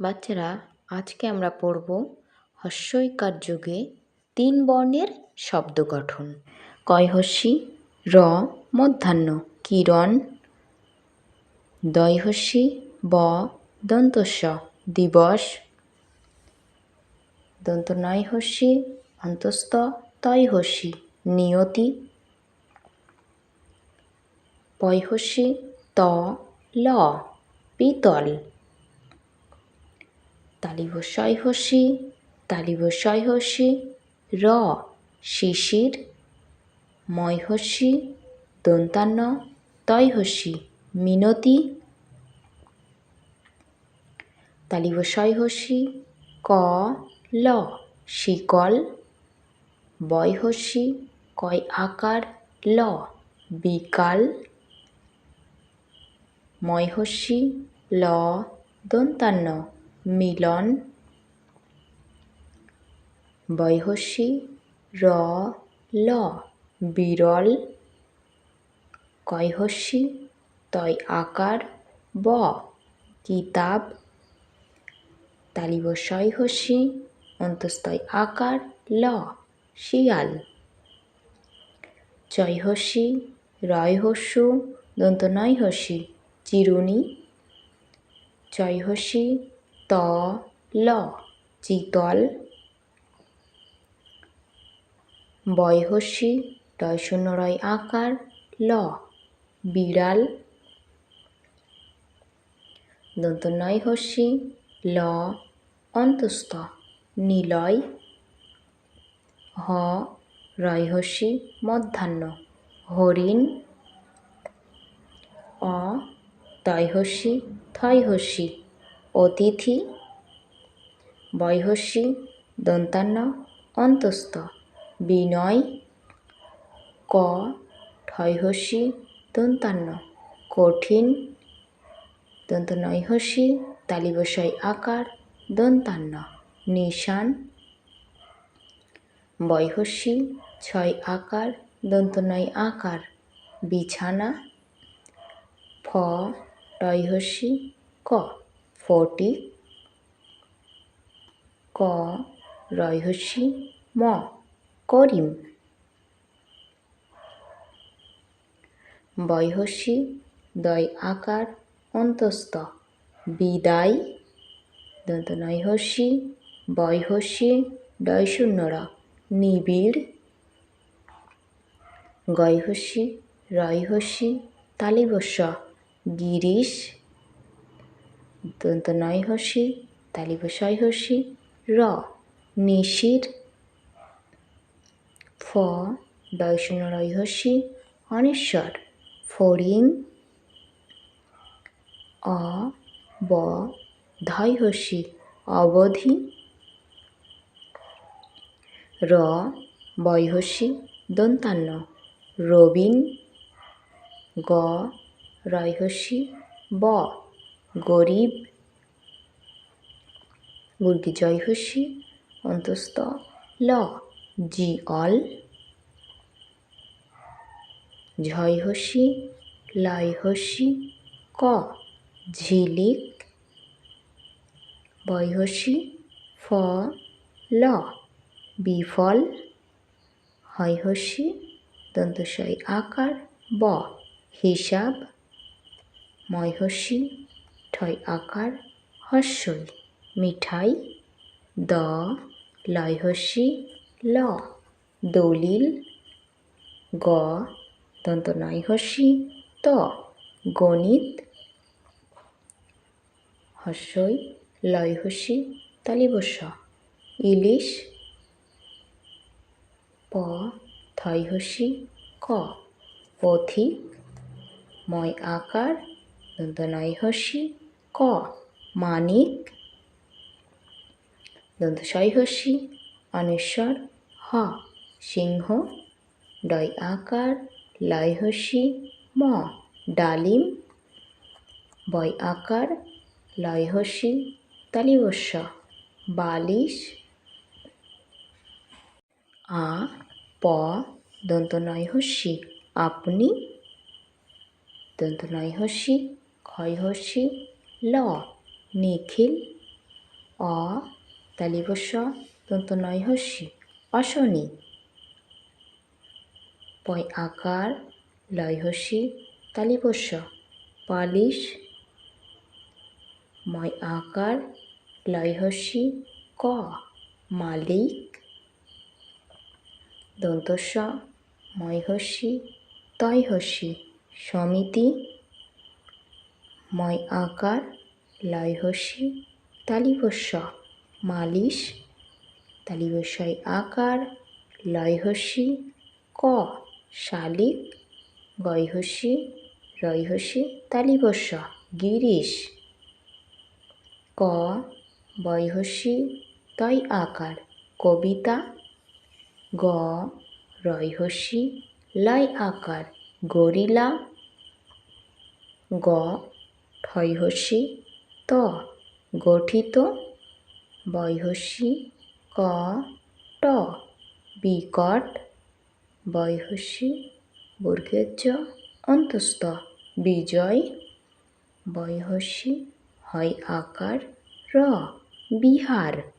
বাচ্চারা, আজকে আমরা পড়ব হস্যইকার যুগে তিন বর্ণের শব্দ গঠন। কয়হস্যি র, মধ্যাহ্ন। কিরণ? দয়হস্যি ব, দন্তস্ব। দিবস? দন্ত নয়হস্যি অন্তস্থ তয়হস্যি নিয়তি? পয়হস্যি ত, ল, পিতল। তালিবস্বয় হসি তালিবস্বয় হসি র, শিশির ময়হস্যি দন্তান্ন তয়হস্যি মিনতি। তালিবস্বয় হসি ক, ল, শিকল। বয়হস্যি কয় আকার, ল, বিকাল। ময়হস্যি ল, দন্তান্ন। মিলন বয়হস্যি র ল, বিরল কয়হস্যি তয় আকার, ব, কিতাব তালিব হস্যি অন্তস্তয় আকার, ল, শিয়াল। চয়হস্যি রয়হস্যু দন্ত নয়হস্যি চিরুনি। চয়হস্যি ত ল চিতল বয়হস্যি টয় শূন্য রয় আকার। ল, বিড়াল। দন্ত নয় হস্যি ল, অন্তস্থ, নিলয়। হ রয়হস্যি মধ্যাহ্ন, হরিণ। অ তয়হস্যি থয়হস্যি অতিথি বয়হস্যি দন্তান্ন, অন্তস্থ, বিনয়, ক ঠয়হস্যি দন্তান্ন, কঠিন দন্ত নয়হস্যি তালিবশয় আকার, দন্তান্ন, নিশান বয়হস্যি ছয় আকার দন্ত নয় আকার, বিছানা, ফ টয়হস্যি ক। ফটি ক রয়হস্যি ম করিম। বয়হস্যি দয় আকার অন্তস্থ। বিদায় দন্ত নয়হস্যি বয়হস্যি ডয় শূন্যরা নিবিড় গয়হস্যি রয়হস্যি তালিবস্য। গিরিশ দন্ত নয়হস্যি তালিবস্যহস্যি র, নিশির, ফ ডয়শূন্য রয়হস্যি অনেশ্বর, ফড়িং, অ, ব ধৈহস্যি অবধি, র বয়হস্যি দন্তান্ন, রবিন, গ রয়হস্যি ব। গরিব, মুরগি জয়হস্যি অন্তস্থ ল, জি, অল ঝয়হস্যি লয়হস্যি ক, ঝিলিক বয়হস্যি ফ, ল, বিফল হয়হস্যি দন্তস্বয় আকার, ব, হিসাব ময়হস্যি ঠয় আকার হস্যই মিঠাই, দ লয়হস্যি ল। দলিল, গ দন্ত নয়হস্যি ত। গণিত হস্যই লয়হস্যি তালিবস্য ইলিশ, প থয়হস্যি ক। পথিক, ময় আকার দন্ত নয়হস্যি ক? মানিক। দন্ত শয়হস্যি অনেশ্বর। হ? সিংহ। ডয় আকার। লয়হস্যি ম? ডালিম। বয় আকার। লয়হস্যি তালিবস্য। বালিশ। আ? প? দন্ত নয়হস্যি আপনি? দন্ত নয়হস্যি ক্ষয়হস্যি ল, নিখিল, অ তালিবস্য দন্ত নয় হস্যি অশনি পয় আকার লয় হস্যি তালিবস্য পালিশ ময় আকার লয় হস্যি ক, মালিক দন্তস্য ময় হস্যি তয় হস্যি সমিতি ময় আকার লয় হস্যি তালিবস্য, মালিশ তালিবস্যয় আকার লয় হস্যি ক, শালিক গয় হস্যি রয় হস্যি তালিবস্য, গিরিশ। ক বয় হস্যি তয় আকার, কবিতা। গ রয় হস্যি লয় আকার, গরিলা। গ হস্যি ত, গঠিত বয় হস্যি ক, ট, বিকট বয় হস্যি বর্গের জ অন্তস্থ, বিজয় বয় হয় আকার, র, বিহার।